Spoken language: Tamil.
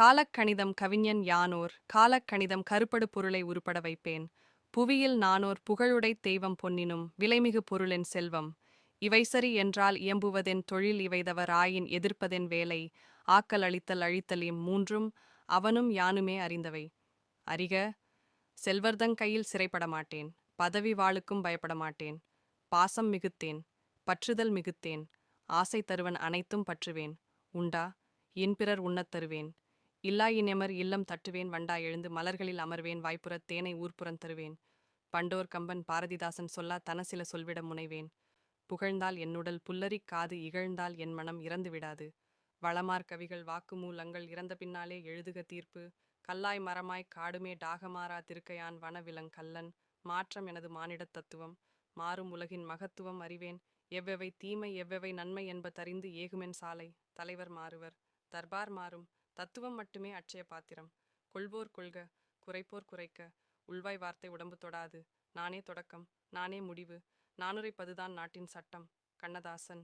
காலக்கணிதம் கவிஞன் யானோர் காலக்கணிதம் கருப்படு பொருளை உருப்பட வைப்பேன். புவியில் நானோர் புகழுடை தெய்வம் பொன்னினும் விலைமிகு பொருளென் செல்வம். இவை சரி என்றால் இயம்புவதென் தொழில் இவைதவர் ஆயின் எதிர்ப்பதென் வேலை. ஆக்கல் அளித்தல் அழித்தல் இம் மூன்றும் அவனும் யானுமே அறிந்தவை. அறிக செல்வர்தங் கையில் சிறைப்பட மாட்டேன். பதவி வாளுக்கும் பயப்பட மாட்டேன். பாசம் மிகுத்தேன். பற்றுதல் மிகுத்தேன். ஆசை தருவன் அனைத்தும் பற்றுவேன். உண்டா? இன்பிறர் உண்ணத் தருவேன். இல்லாயினமர் இல்லம் தட்டுவேன் வண்டா எழுந்து மலர்களில் அமர்வேன் வாய்ப்புறத் தேனை ஊர்ப்புறம் தருவேன். பண்டோர் கம்பன் பாரதிதாசன் சொல்லா தனசில சொல்விட முனைவேன். புகழ்ந்தால் என்னுடல் புல்லரிக் காது இகழ்ந்தால் என் மனம் இறந்து விடாது. வளமார் கவிகள் வாக்குமூலங்கள் இறந்த பின்னாலே எழுதுக தீர்ப்பு. கல்லாய் மரமாய் காடுமே டாகமாறா திருக்கையான் வனவிலங் கல்லன். மாற்றம் எனது மானிடத் தத்துவம். மாறும் உலகின் மகத்துவம் அறிவேன். எவ்வெவை தீமை எவ்வெவை நன்மை என்பதறிந்து ஏகுமென் சாலை. தலைவர் மாறுவர். தர்பார் மாறும். தத்துவம் மட்டுமே அட்சய பாத்திரம். கொள்வோர் கொள்க குறைப்போர் குறைக்க உள்வாய் வார்த்தை உடம்பு தொடாது. நானே தொடக்கம் நானே முடிவு நானுரைப்பதுதான் நாட்டின் சட்டம் கண்ணதாசன்.